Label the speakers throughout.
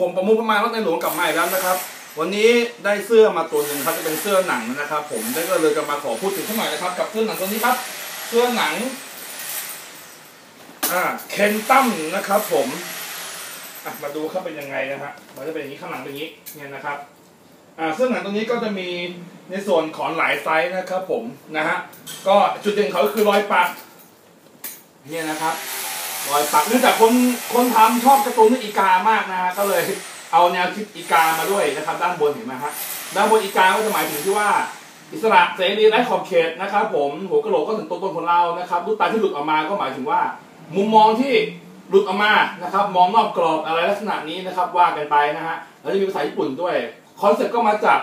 Speaker 1: ผมประมุขประมาณรถในหลวงกลับมาอีกแล้วนะครับ วันนี้ได้เสื้อมาตัวหนึ่งครับจะเป็นเสื้อหนังนะครับ ผมได้ก็เลยจะมาขอพูดถึงสักหน่อยนะครับ กับเสื้อหนังตัวนี้ครับ เสื้อหนังอ่าเคนตัมนะครับ ผมอะมาดูครับเป็นยังไงนะฮะมันจะเป็นอย่างนี้ข้างหลังเป็นอย่างนี้เนี่ยนะครับอ่าเสื้อหนังตัวนี้ก็จะมีในส่วนของหลายไซส์นะครับ ผมนะฮะก็จุดเด่นเขาคือรอยปักเนี่ยนะครับ รอยปักเนื่องจากคนคนทำชอบการ์ตูนอีกามากนะฮะก็เลยเอาแนวคิดอีกามาด้วยนะครับด้านบนเห็นไหมฮะด้านบนอีกาก็จะหมายถึงที่ว่าอิสระเสรีไร้ขอบเขตนะครับผมหัวกะโหลกก็ถึงตัวตนของเรานะครับลูกตาที่หลุดออกมาก็หมายถึงว่า มุมมองที่หลุดออกมานะครับ มองนอกกรอบอะไรลักษณะนี้นะครับว่ากันไปนะฮะแล้วจะมีภาษาญี่ปุ่นด้วยคอนเซ็ปต์ก็มาจาก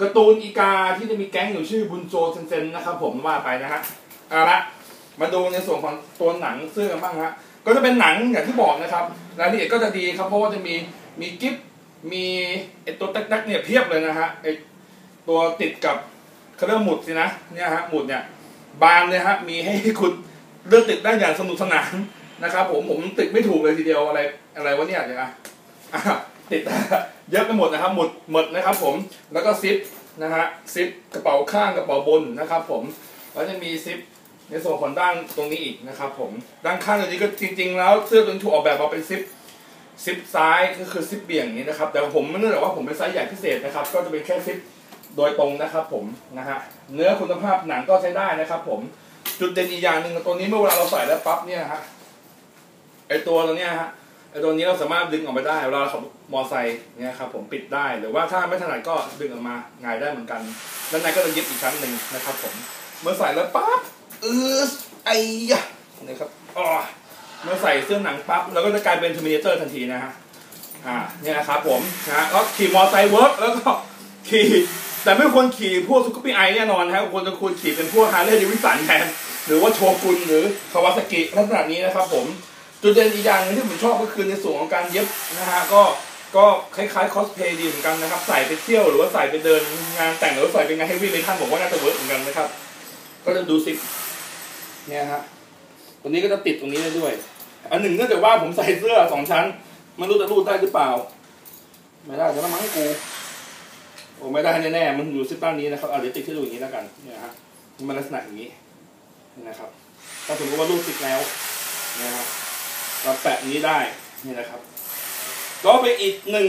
Speaker 1: การ์ตูนอีกาที่จะมีแก๊งอยู่ชื่อบุนโจเซนเซนนะครับผมว่าไปนะฮะเอาละมาดูในส่วนของตัวหนังเสื้อกันบ้างฮะ ก็จะเป็นหนังอย่างที่บอกนะครับรายละเอียดก็จะดีครับเพราะว่าจะมีมีกิฟมีไอตัวแตักๆเนี่ยเพียบเลยนะฮะไอตัวติดกับเขาเรียกว่าหมุดสินะเนี่ยฮะหมุดเนี่ยบานเลยฮะมีให้คุณเลือกติดได้อย่างสนุกสนานนะครับ ผมผมติดไม่ถูกเลยทีเดียวอะไรอะไรวะเนี่ยเดี๋ยวอะอะติดเยอะไปหมดนะครับหมุดหมดนะครับ ผมแล้วก็ซิปนะฮะซิปกระเป๋าข้างกระเป๋าบนนะครับ ผมแล้วจะมีซิป ในส่วนของด้านตรงนี้อีกนะครับผมด้านข้างตรงนี้ก็จริง ๆ แล้วเสื้อตัวนี้ถูกออกแบบมาเป็นซิปซิปซ้ายก็คือซิปเบี่ยงนี้นะครับ แต่ผมเนื่องจากว่าผมเป็นไซส์ใหญ่พิเศษนะครับ ก็จะเป็นแค่ซิปโดยตรงนะครับ ผมนะฮะเนื้อคุณภาพหนังก็ใช้ได้นะครับ ผมจุดเด่นอีกอย่างหนึ่งตัวนี้เมื่อเวลาเราใส่แล้วปั๊บเนี่ยฮะไอตัวตัวเนี้ยฮะไอตัวนี้เราสามารถดึงออกมาได้เวลาเราขับมอไซค์เนี่ยครับผมปิดได้หรือว่าถ้าไม่ถนัดก็ดึงออกมาง่ายได้เหมือนกันด้านในก็จะยึดอีกชั้นหนึ่งนะครับ ผมเมื่อใส่แล้วปั๊บ เออไอ้ยะนะครับอ๋อเมื่อใส่เสื้อหนังปั๊บเราก็จะกลายเป็นเทอร์มินเตอร์ทันทีนะฮะอ่าเนี่ยนะครับผมนะฮะแล้วขี่มอไซค์เวิร์กแล้วก็ขี่แต่ไม่ควรขี่พวกซุปเปอร์ไอแน่นอนนะครับควรจะควรขี่เป็นพวกฮาร์เลย์ดิวิสันแทนหรือว่าโชกุนหรือคาวาซากิลักษณะนี้นะครับผมจุดเด่นอีกอย่างหนึงที่ผมชอบก็คือในส่วนของการเย็บนะฮะก็ก็คล้ายๆคอสเพย์ดีเหมือนกันนะครับ ใส่ไปเที่ยวหรือว่าใส่ไปเดินงานแต่งหรือว่าใส่เป็นงานเฮฟวี่เมทัลบอกว่าน่าจะเวิร์กเหมือนกันนะครับ ก็จะดูซิ เนี่ยฮะตัวนี้ก็จะติดตรงนี้ได้ด้วย อันหนึ่งเนื่องจากว่าผมใส่เสื้อสองชั้นไมันรู้จะรูดได้หรือเปล่า ไม่ได้จะต้องมั้งกูโอ้ไม่ได้แน่ๆมันอยู่ซิปด้านนี้นะครับเอาเดี๋ยวติดที่ดูอย่างนี้แล้วกันเนี่ยฮะมันลักษณะอย่างนี้นะครับถ้าสมมติว่ารูดติดแล้วนะครับเราแปะนี้ได้นี่นะครับ ก็เป็นอีกหนึ่ง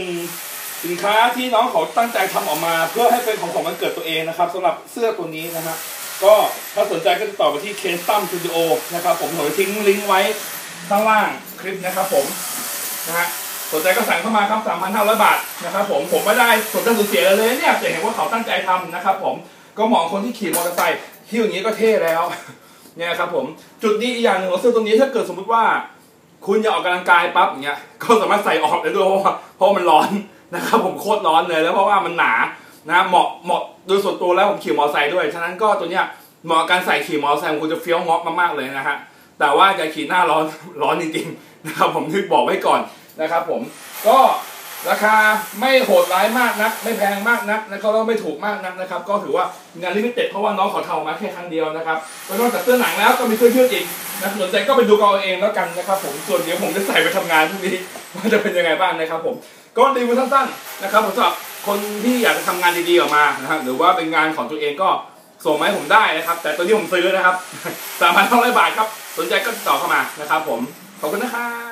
Speaker 1: สินค้าที่น้องเขาตั้งใจทำออกมา เพื่อให้เป็นของของวันเกิดตัวเองนะครับสำหรับเสื้อตัวนี้นะฮะ ก็ถ้าสนใจก็ติดต่อไปที่ k e n s t u m Studio นะครับผมผมจะทิ้งลิงก์ไว้ข้างล่างคลิปนะครับผมนะฮะสนใจก็สั่งเข้ามาครับ3,500 บาทนะครับผมผมไม่ได้สนใจสูญเสียเลยเนี่ยจะเห็นว่าเขาตั้งใจทำนะครับผมก็มาะคนที่ขี่มอเตอร์ไซค์ที่อย่างนี้ก็เท่แล้วเนี่ยครับผมจุดนี้อีกอย่างหนึ่งของเสื้อตัวนี้ถ้าเกิดสมมุติว่า คุณจะออกกำลังกายปั๊บอย่างเงี้ยก็สามารถใส่ออกได้ด้วยเพราะว่าเพราะมันร้อนนะครับผมโคตรร้อนเลยแล้วเพราะว่ามันหนา นะเหมาะเหมาะโดยส่วนตัวแล้วผมขี่มอเตอร์ไซค์ด้วย ฉะนั้นก็ตัวเนี้ยเหมาะการใส่ขี่มอเตอร์ไซค์คุณจะเฟี้ยวงอกมากๆเลยนะฮะแต่ว่าอย่าขี่หน้าร้อนร้อนจริงๆนะครับผมนึกบอกไว้ก่อนนะครับผมก็ราคาไม่โหดร้ายมากนัก ไม่แพงมากนักแล้วก็ไม่ถูกมากนักนะครับ ก็ถือว่างานลิมิเต็ดเพราะว่าน้องเขาทำมาแค่ครั้งเดียวนะครับก็นอกจากเสื้อหนังแล้วก็มีเสื้อยืดอีกนะสนใจก็ไปดูกันเองแล้วกันนะครับ ผมส่วนเดี๋ยวผมจะใส่ไปทำงานพรุ่งนี้ว่าจะเป็นยังไงบ้างนะครับ ผมก็รีวิวสั้นๆนะครับผมสำหรับ คนที่อยากจะทำงานดีๆออกมานะครับหรือว่าเป็นงานของตัวเองก็ส่งมาให้ผมได้นะครับ แต่ตัวนี้ผมซื้อนะครับ3,500บาทครับ สนใจก็ติดต่อเข้ามานะครับ ผมขอบคุณนะครับ